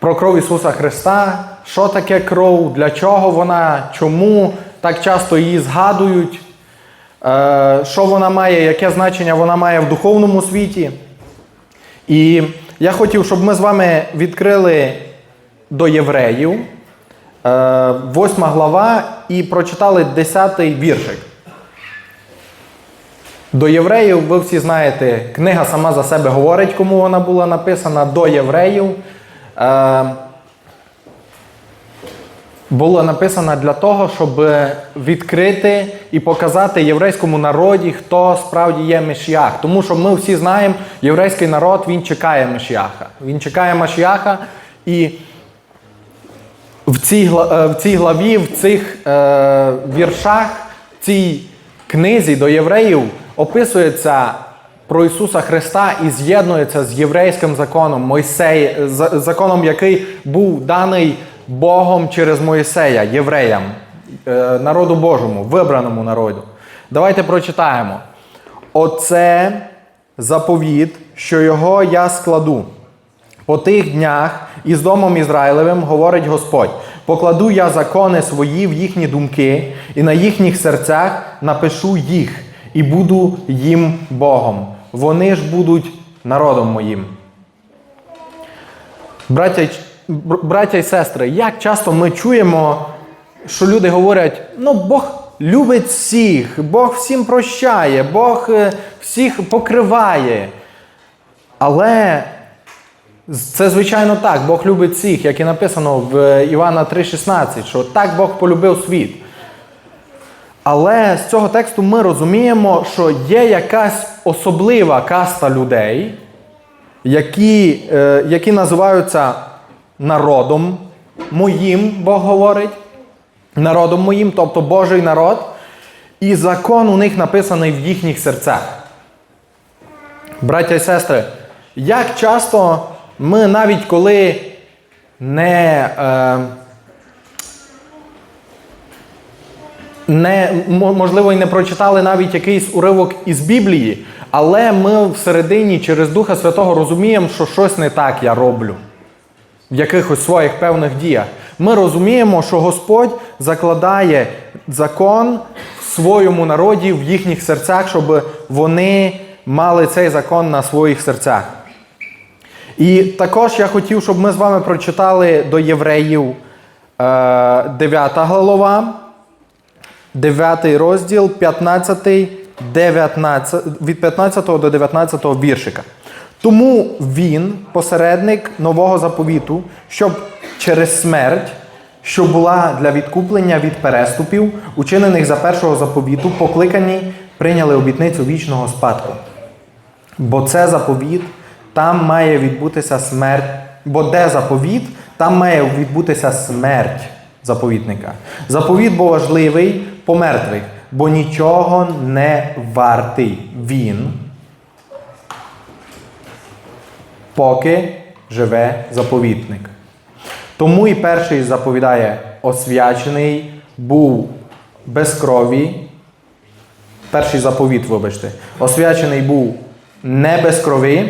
Про кров Ісуса Христа, що таке кров, для чого вона, чому так часто її згадують, е, що вона має, яке значення вона має в духовному світі. І я хотів, щоб ми з вами відкрили до євреїв, е, 8 глава, і прочитали 10 віршик. До євреїв, ви всі знаєте, книга сама за себе говорить, кому вона була написана до євреїв. Е, була написана для того, щоб відкрити і показати єврейському народі, хто справді є Мешіах. Тому що ми всі знаємо, єврейський народ він чекає Мешіаха. Він чекає Машіаха і в цій, е, в цій главі, в цих е, віршах, цій книзі до євреїв описується про Ісуса Христа і з'єднується з єврейським законом, Мойсей, законом, який був даний Богом через Моїсея, євреям, е, народу Божому, вибраному народу. Давайте прочитаємо. Оце заповіт, що його я складу. По тих днях із домом Ізраїлевим говорить Господь: покладу я закони свої в їхні думки, і на їхніх серцях напишу їх, і буду їм Богом. Вони ж будуть народом моїм. Браття, браття і сестри, як часто ми чуємо, що люди говорять: ну Бог любить всіх, Бог всім прощає, Бог е, всіх покриває. Але це звичайно так. Бог любить всіх, як і написано в Івана 3,16, що так Бог полюбив світ. Але з цього тексту ми розуміємо, що є якась особлива каста людей, які, е, які називаються народом моїм, Бог говорить, народом моїм, тобто Божий народ, і закон у них написаний в їхніх серцях. Браття і сестри, як часто ми навіть коли не, е, не можливо і не прочитали навіть якийсь уривок із Біблії, але ми всередині через Духа Святого розуміємо, що щось не так я роблю в якихось своїх певних діях. Ми розуміємо, що Господь закладає закон в своєму народі, в їхніх серцях, щоб вони мали цей закон на своїх серцях. І також я хотів, щоб ми з вами прочитали до євреїв е, 9 глава, 9 розділ, 15, 19, від 15 до 19 віршика. Тому він, посередник нового заповіту, щоб через смерть, що була для відкуплення від переступів, учинених за першого заповіту, покликані прийняли обітницю вічного спадку. Бо це заповіт, там має відбутися смерть. Бо де заповіт, там має відбутися смерть заповітника. Заповіт був важливий по мертвих, бо нічого не вартий він, поки живе заповітник. Тому і перший заповідає освячений був без крові, перший заповіт, вибачте, освячений був не без крови,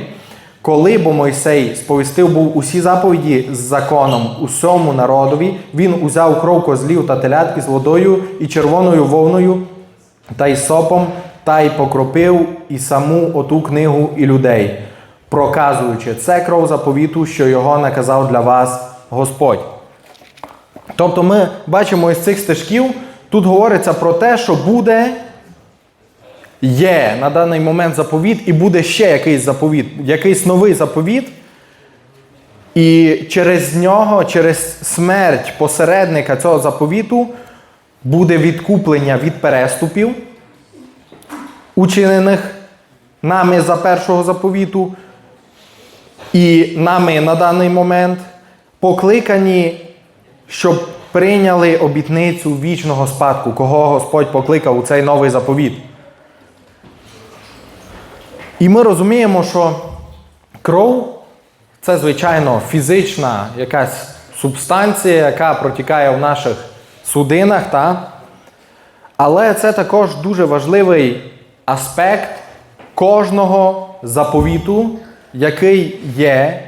коли бо Мойсей сповістив був усі заповіді з законом усьому народові, він узяв кров козлів та телят із водою і червоною вовною та й сопом, та й покропив і саму оту книгу і людей, проказуючи, це кров заповіту, що його наказав для вас Господь. Тобто ми бачимо із цих стежків, тут говориться про те, що буде є на даний момент заповіт, і буде ще якийсь заповіт, якийсь новий заповіт. І через нього, через смерть посередника цього заповіту, буде відкуплення від переступів, учинених нами за першого заповіту, і нами на даний момент покликані, щоб прийняли обітницю вічного спадку, кого Господь покликав у цей новий заповіт. І ми розуміємо, що кров це, звичайно, фізична якась субстанція, яка протікає в наших судинах. Та? Але це також дуже важливий аспект, кожного заповіту, який є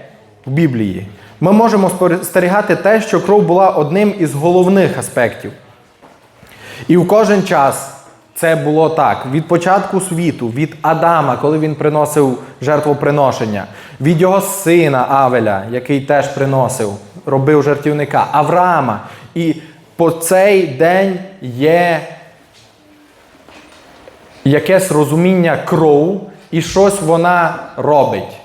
в Біблії. Ми можемо спостерігати те, що кров була одним із головних аспектів. І в кожен час це було так: від початку світу, від Адама, коли він приносив жертвоприношення, від його сина Авеля, який теж приносив, робив жертівника, Авраама. І по цей день є якесь розуміння кров і щось вона робить.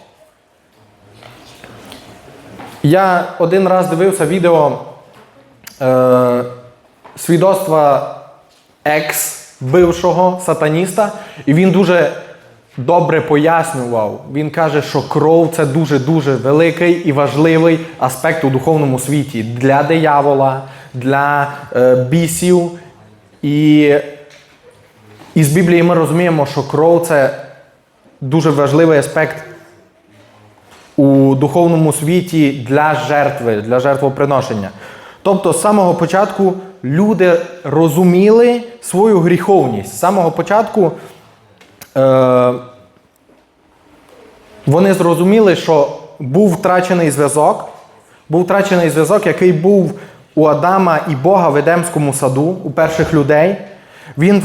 Я один раз дивився відео е, свідоцтва екс-бившого сатаніста, і він дуже добре пояснював. Він каже, що кров це дуже-дуже великий і важливий аспект у духовному світі для диявола, для е, бісів. І із Біблії ми розуміємо, що кров це дуже важливий аспект у духовному світі для жертви, для жертвоприношення. Тобто, з самого початку люди розуміли свою гріховність. З самого початку е, вони зрозуміли, що був втрачений зв'язок, був втрачений зв'язок, який був у Адама і Бога в Едемському саду, у перших людей. Він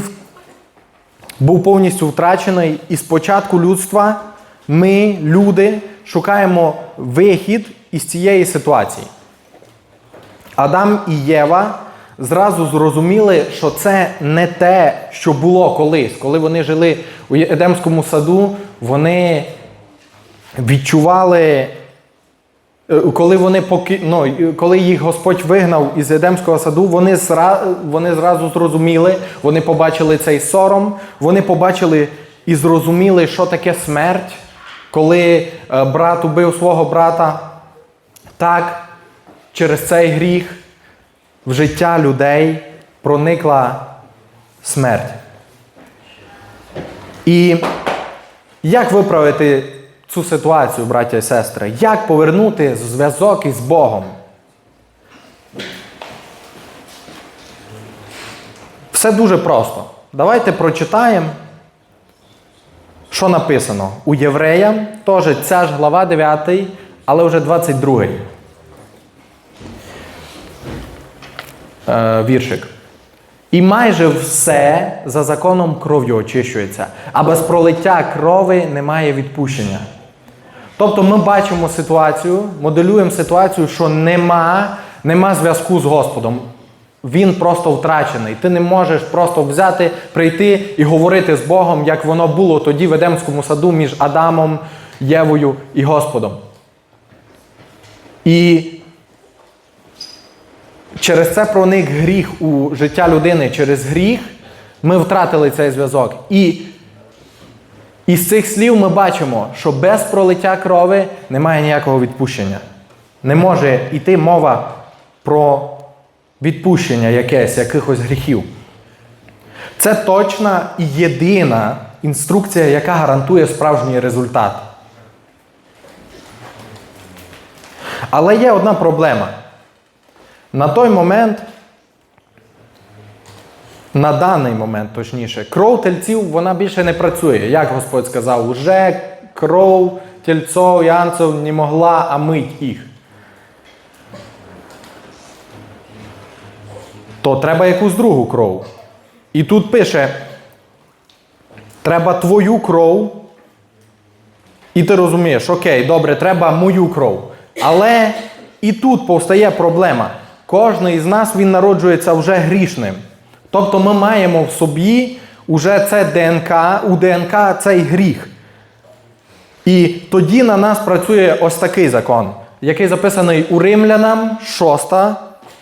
був повністю втрачений, і спочатку людства ми, люди, шукаємо вихід із цієї ситуації. Адам і Єва зразу зрозуміли, що це не те, що було колись. Коли вони жили у Едемському саду, вони відчували. е, Коли вони поки, ну, коли їх Господь вигнав із Едемського саду, вони, зра, вони зразу зрозуміли, вони побачили цей сором, вони побачили і зрозуміли, що таке смерть, коли е, брат убив свого брата. Так, через цей гріх в життя людей проникла смерть. І як виправити цю ситуацію, браття і сестри? Як повернути зв'язок із Богом? Все дуже просто. Давайте прочитаємо, що написано. У Євреям теж ця ж глава 9, але вже 22 віршик. І майже все за законом кров'ю очищується, а без пролиття крови немає відпущення. Тобто ми бачимо ситуацію, моделюємо ситуацію, що нема, нема зв'язку з Господом. Він просто втрачений. Ти не можеш просто взяти, прийти і говорити з Богом, як воно було тоді в Едемському саду між Адамом, Євою і Господом. І через це проник гріх у життя людини. Через гріх ми втратили цей зв'язок. І із цих слів ми бачимо, що без пролиття крови немає ніякого відпущення. Не може йти мова про відпущення якесь, якихось гріхів. Це точна і єдина інструкція, яка гарантує справжній результат. Але є одна проблема. На той момент, на даний момент, точніше, кров тельців вона більше не працює. Як Господь сказав, уже кров тельцов янців не могла омить їх. То треба якусь другу кров. І тут пише: треба твою кров. І ти розумієш, окей, добре, треба мою кров. Але і тут повстає проблема. Кожен із нас він народжується вже грішним. Тобто ми маємо в собі уже це ДНК, у ДНК цей гріх. І тоді на нас працює ось такий закон, який записаний у Римлянам 6,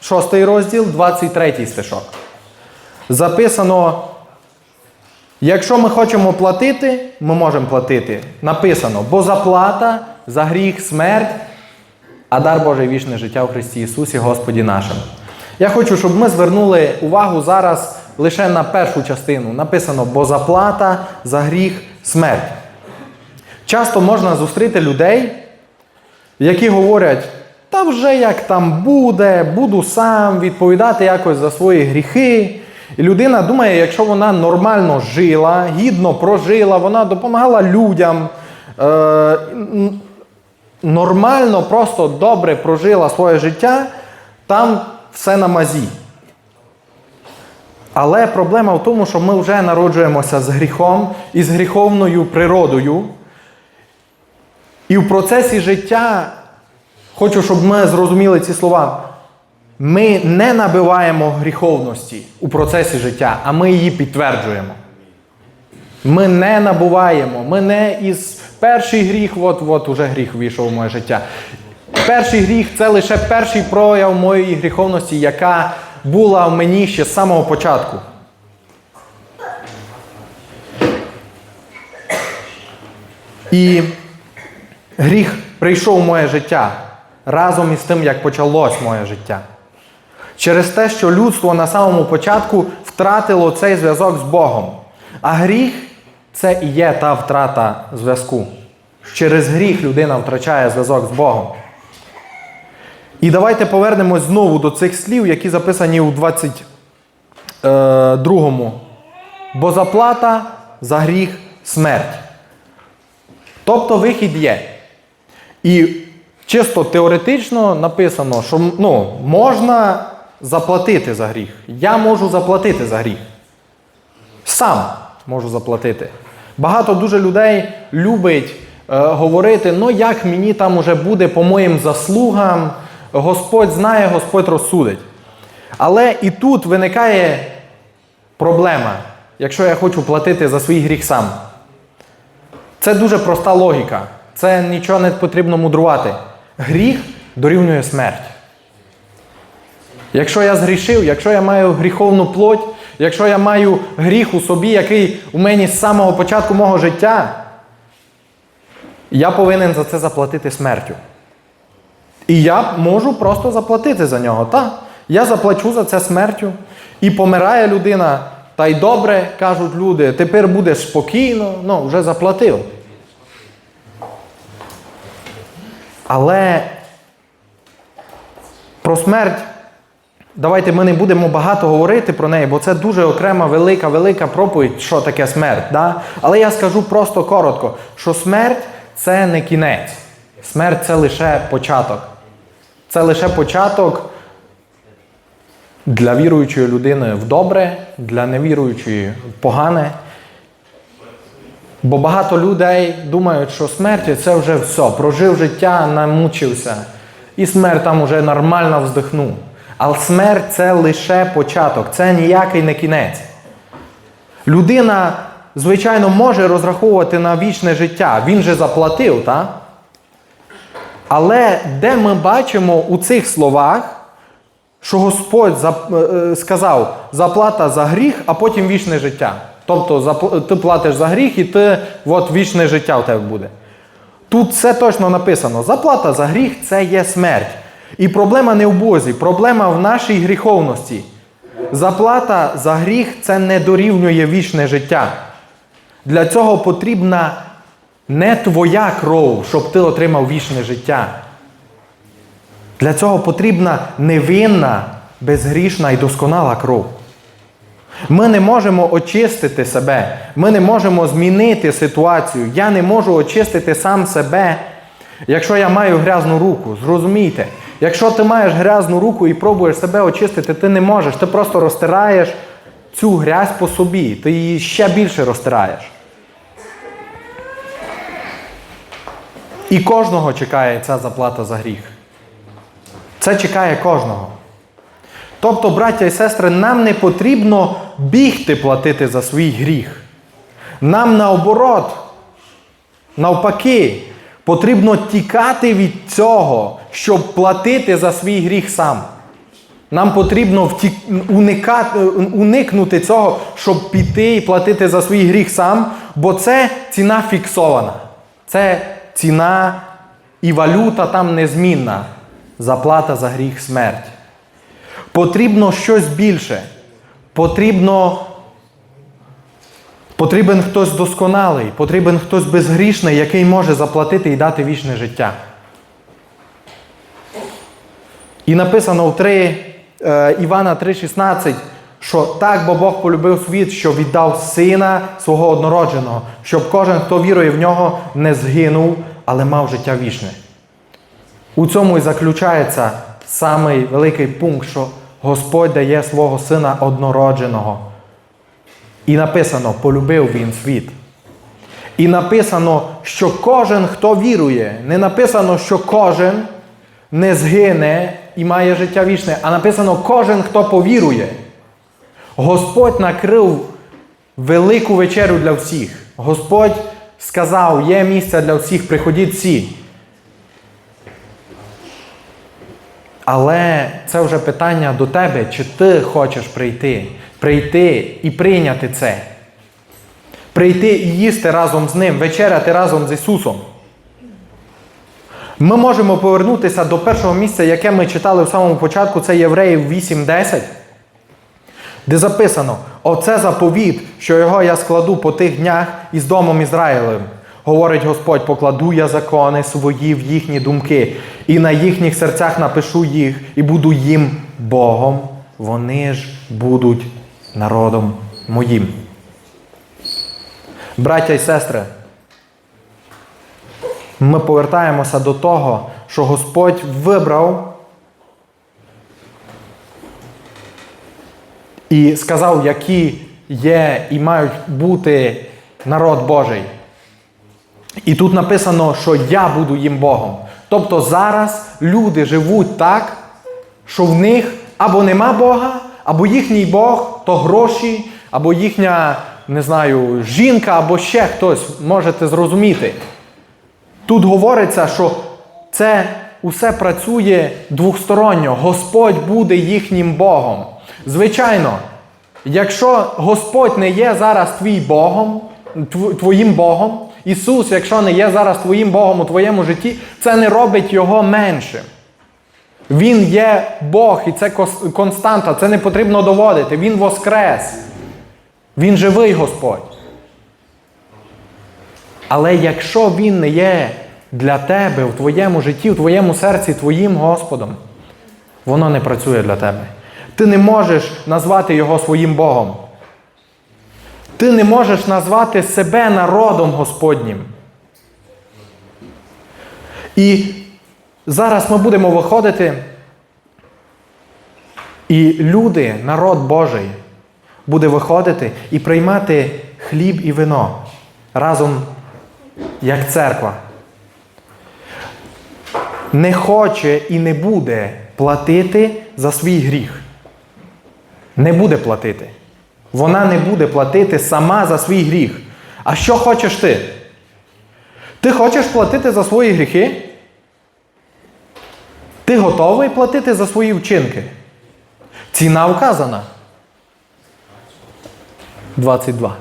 6 розділ, 23 стишок. Записано, якщо ми хочемо платити, ми можемо платити. Написано, бо заплата за гріх смерть, а дар Божий вічне життя в Христі Ісусі, Господі нашим. Я хочу, щоб ми звернули увагу зараз лише на першу частину. Написано, бо заплата за гріх смерть. Часто можна зустріти людей, які говорять, та вже як там буде, буду сам відповідати якось за свої гріхи. І людина думає, якщо вона нормально жила, гідно прожила, вона допомагала людям, е, нормально, просто добре прожила своє життя, там все на мазі. Але проблема в тому, що ми вже народжуємося з гріхом і з гріховною природою. І в процесі життя, хочу, щоб ми зрозуміли ці слова, ми не набиваємо гріховності у процесі життя, а ми її підтверджуємо. Ми не набуваємо, ми не із перший гріх, от от уже гріх війшов у моє життя. Перший гріх це лише перший прояв моєї гріховності, яка була в мені ще з самого початку. І гріх прийшов в моє життя разом із тим, як почалось моє життя. Через те, що людство на самому початку втратило цей зв'язок з Богом. А гріх це і є та втрата зв'язку. Через гріх людина втрачає зв'язок з Богом. І давайте повернемось знову до цих слів, які записані у 22-му. Бо заплата за гріх смерть. Тобто вихід є. І чисто теоретично написано, що ну, можна заплатити за гріх. Я можу заплатити за гріх. Сам можу заплатити. Багато дуже людей любить е, говорити, ну як мені там уже буде по моїм заслугам, Господь знає, Господь розсудить. Але і тут виникає проблема, якщо я хочу платити за свій гріх сам. Це дуже проста логіка. Це нічого не потрібно мудрувати. Гріх дорівнює смерть. Якщо я згрішив, якщо я маю гріховну плоть, якщо я маю гріх у собі, який у мені з самого початку мого життя, я повинен за це заплатити смертю. І я можу просто заплатити за нього. Так, я заплачу за це смертю. І помирає людина, та й добре, кажуть люди, тепер будеш спокійно, ну, вже заплатив. Але про смерть давайте ми не будемо багато говорити про неї, бо це дуже окрема велика, велика проповідь, що таке смерть. Да? Але я скажу просто коротко, що смерть це не кінець. Смерть це лише початок. Це лише початок для віруючої людини в добре, для невіруючої в погане. Бо багато людей думають, що смерть це вже все. Прожив життя, намучився. І смерть там уже нормально вздихнув. Але смерть це лише початок, це ніякий не кінець. Людина, звичайно, може розраховувати на вічне життя. Він же заплатив, так? Але де ми бачимо у цих словах, що Господь е, е, сказав заплата за гріх, а потім вічне життя. Тобто ти платиш за гріх і ти от вічне життя у тебе буде. Тут все точно написано: заплата за гріх це є смерть. І проблема не в Бозі, проблема в нашій гріховності. Заплата за гріх це не дорівнює вічне життя. Для цього потрібна не твоя кров, щоб ти отримав вічне життя. Для цього потрібна невинна, безгрішна і досконала кров. Ми не можемо очистити себе, ми не можемо змінити ситуацію. Я не можу очистити сам себе, якщо я маю грязну руку. Зрозумійте, якщо ти маєш грязну руку і пробуєш себе очистити, ти не можеш. Ти просто розтираєш цю грязь по собі, ти її ще більше розтираєш. І кожного чекає ця заплата за гріх. Це чекає кожного. Тобто, браття і сестри, нам не потрібно бігти платити за свій гріх. Нам наоборот, навпаки, потрібно тікати від цього, щоб платити за свій гріх сам. Нам потрібно втік... уникати, уникнути цього, щоб піти і платити за свій гріх сам, бо це ціна фіксована. Це ціна і валюта там незмінна. Заплата за гріх смерть. Потрібно щось більше. Потрібно, потрібен хтось досконалий, потрібен хтось безгрішний, який може заплатити і дати вічне життя. І написано в 3, е, Івана 3,16, що так бо Бог полюбив світ, що віддав сина свого однородженого, щоб кожен, хто вірує в нього, не згинув, але мав життя вічне. У цьому і заключається самий великий пункт, що Господь дає свого сина однородженого. І написано, полюбив він світ. І написано, що кожен, хто вірує, не написано, що кожен не згине і має життя вічне, а написано, кожен, хто повірує. Господь накрив велику вечерю для всіх. Господь сказав, є місце для всіх, приходіть всі. Але це вже питання до тебе, чи ти хочеш прийти, прийти і прийняти це. Прийти і їсти разом з ним, вечеряти разом з Ісусом. Ми можемо повернутися до першого місця, яке ми читали в самому початку, це Євреїв 8.10, де записано: Оце заповіт, що його я складу по тих днях із домом Ізраїлем. Говорить Господь, покладу я закони свої в їхні думки, і на їхніх серцях напишу їх, і буду їм Богом. Вони ж будуть народом моїм. Браття і сестри, ми повертаємося до того, що Господь вибрав і сказав, які є і мають бути народ Божий. І тут написано, що я буду їм Богом. Тобто зараз люди живуть так, що в них або нема Бога, або їхній Бог то гроші, або їхня, не знаю, жінка, або ще хтось, можете зрозуміти. Тут говориться, що це усе працює двосторонньо. Господь буде їхнім Богом. Звичайно, якщо Господь не є зараз твій Богом, твоїм Богом, Ісус, якщо не є зараз твоїм Богом у твоєму житті, це не робить Його меншим. Він є Бог, і це константа, це не потрібно доводити. Він воскрес. Він живий Господь. Але якщо Він не є для тебе в твоєму житті, в твоєму серці твоїм Господом, воно не працює для тебе. Ти не можеш назвати Його своїм Богом. Ти не можеш назвати себе народом Господнім. І зараз ми будемо виходити, і люди, народ Божий, буде виходити і приймати хліб і вино разом як церква. Не хоче і не буде платити за свій гріх. Не буде платити. Вона не буде платити сама за свій гріх. А що хочеш ти? Ти хочеш платити за свої гріхи? Ти готовий платити за свої вчинки? Ціна вказана. 22.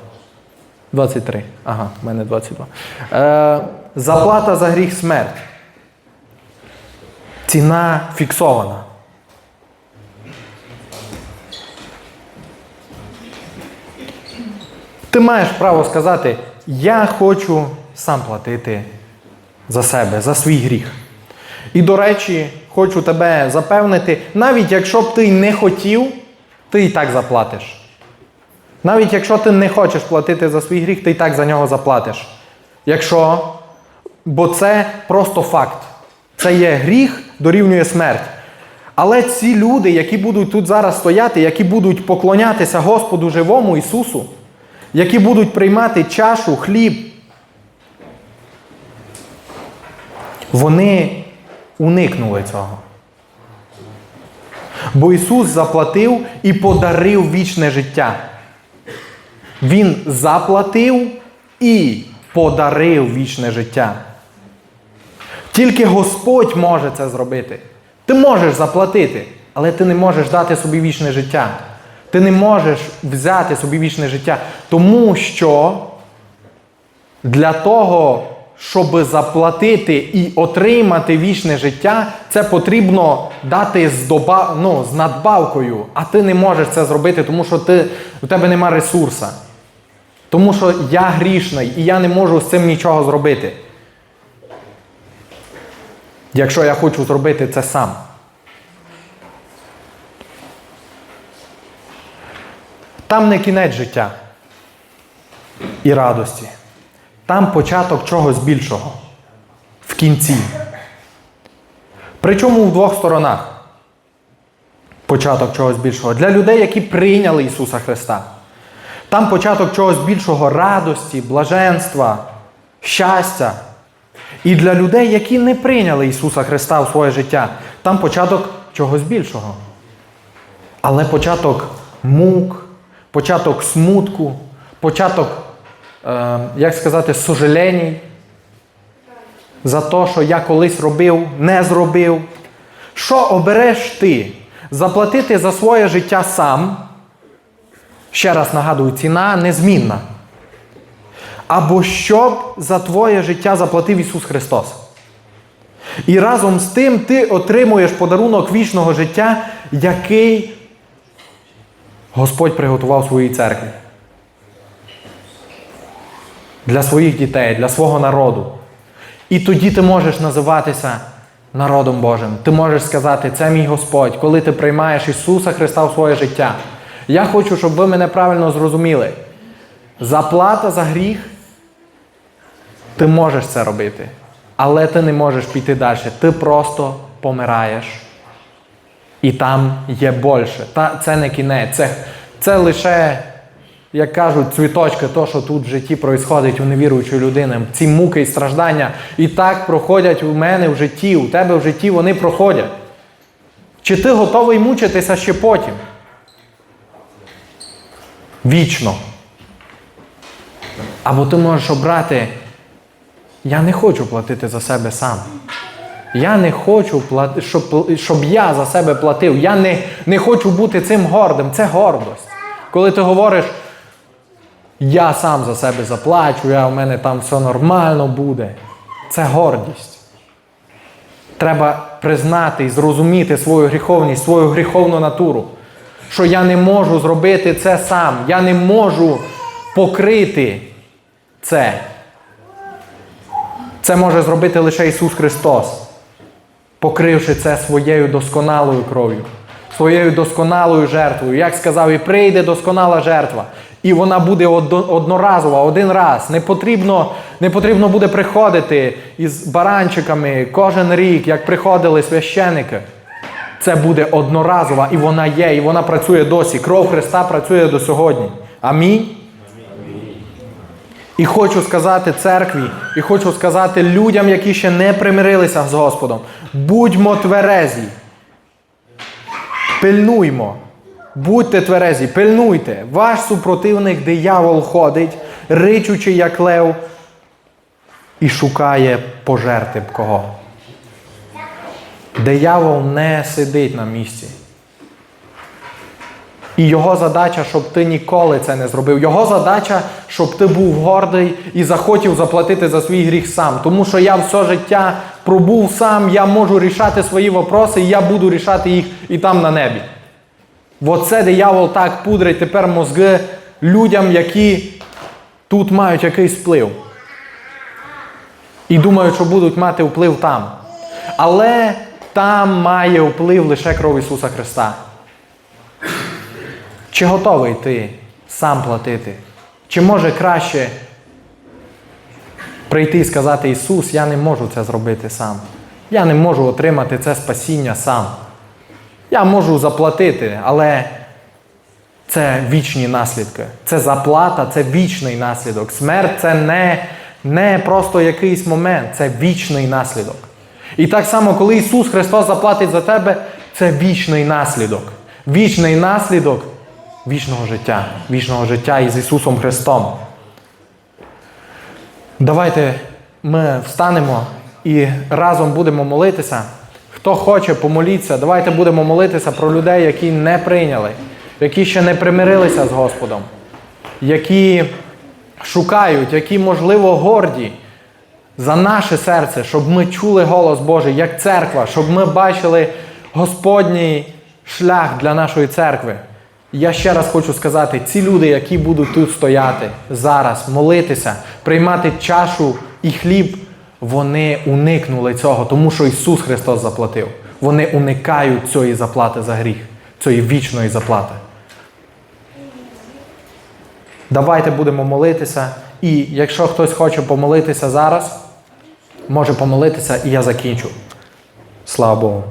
23. Ага, в мене 22. Е, заплата за гріх смерть. Ціна фіксована. Ти маєш право сказати, я хочу сам платити за себе, за свій гріх. І, до речі, хочу тебе запевнити, навіть якщо б ти не хотів, ти і так заплатиш. Навіть якщо ти не хочеш платити за свій гріх, ти і так за нього заплатиш. Якщо, бо це просто факт. Це є гріх, дорівнює смерть. Але ці люди, які будуть тут зараз стояти, які будуть поклонятися Господу живому Ісусу, які будуть приймати чашу, хліб, вони уникнули цього. Бо Ісус заплатив і подарив вічне життя. Він заплатив і подарив вічне життя. Тільки Господь може це зробити. Ти можеш заплатити, але ти не можеш дати собі вічне життя. Ти не можеш взяти собі вічне життя. Тому що для того, щоб заплатити і отримати вічне життя, це потрібно дати з, доба, ну, з надбавкою. А ти не можеш це зробити, тому що ти, у тебе нема ресурсу. Тому що я грішний і я не можу з цим нічого зробити. Якщо я хочу зробити це сам. Там не кінець життя і радості. Там початок чогось більшого. В кінці. Причому в двох сторонах. Початок чогось більшого. Для людей, які прийняли Ісуса Христа. Там початок чогось більшого радості, блаженства, щастя. І для людей, які не прийняли Ісуса Христа в своє життя, там початок чогось більшого. Але початок мук, початок смутку, початок, е, як сказати, сожаленій за те, що я колись робив, не зробив. Що обереш ти? Заплатити за своє життя сам? Ще раз нагадую, ціна незмінна. Або щоб за твоє життя заплатив Ісус Христос. І разом з тим ти отримуєш подарунок вічного життя, який Господь приготував своїй церкві. Для своїх дітей, для свого народу. І тоді ти можеш називатися народом Божим. Ти можеш сказати, це мій Господь, коли ти приймаєш Ісуса Христа в своє життя. Я хочу, щоб ви мене правильно зрозуміли. Заплата за гріх, ти можеш це робити, але ти не можеш піти далі. Ти просто помираєш. І там є більше. Та, це не кінець. Це, це лише, як кажуть, цвіточки, то, що тут в житті проїсходить у невіруючої людини. Ці муки і страждання і так проходять у мене в житті, у тебе в житті вони проходять. Чи ти готовий мучитися ще потім? Вічно. Або ти можеш обрати, я не хочу платити за себе сам. Я не хочу, плати- щоб, щоб я за себе платив. Я не, не хочу бути цим гордим. Це гордость. Коли ти говориш, я сам за себе заплачу, я, у мене там все нормально буде. Це гордість. Треба признати і зрозуміти свою гріховність, свою гріховну натуру. Що я не можу зробити це сам. Я не можу покрити це. Це може зробити лише Ісус Христос, покривши це своєю досконалою кров'ю, своєю досконалою жертвою. Як сказав, і прийде досконала жертва. І вона буде одноразова, один раз. Не потрібно, не потрібно буде приходити із баранчиками кожен рік, як приходили священики. Це буде одноразова, і вона є, і вона працює досі. Кров Христа працює до сьогодні. Амінь. І хочу сказати церкві, і хочу сказати людям, які ще не примирилися з Господом. Будьмо тверезі. Пильнуймо. Будьте тверезі, пильнуйте. Ваш супротивник диявол ходить, ричучи, як лев, і шукає пожерти б кого. Диявол не сидить на місці. І його задача, щоб ти ніколи це не зробив. Його задача, щоб ти був гордий і захотів заплатити за свій гріх сам. Тому що я все життя пробув сам, я можу рішати свої вопроси, і я буду рішати їх і там на небі. Оце диявол так пудрить тепер мозги людям, які тут мають якийсь вплив. І думають, що будуть мати вплив там. Але там має вплив лише кров Ісуса Христа. Чи готовий ти сам платити? Чи може краще прийти і сказати Ісус, я не можу це зробити сам. Я не можу отримати це спасіння сам. Я можу заплатити, але це вічні наслідки. Це заплата, це вічний наслідок. Смерть це не, не просто якийсь момент, це вічний наслідок. І так само, коли Ісус Христос заплатить за тебе, це вічний наслідок. Вічний наслідок вічного життя, вічного життя із Ісусом Христом. Давайте ми встанемо і разом будемо молитися. Хто хоче, помоліться. Давайте будемо молитися про людей, які не прийняли, які ще не примирилися з Господом, які шукають, які, можливо, горді за наше серце, щоб ми чули голос Божий як церква, щоб ми бачили Господній шлях для нашої церкви. Я ще раз хочу сказати, ці люди, які будуть тут стояти зараз, молитися, приймати чашу і хліб, вони уникнули цього, тому що Ісус Христос заплатив. Вони уникають цієї заплати за гріх, цієї вічної заплати. Давайте будемо молитися. І якщо хтось хоче помолитися зараз, може помолитися, і я закінчу. Слава Богу.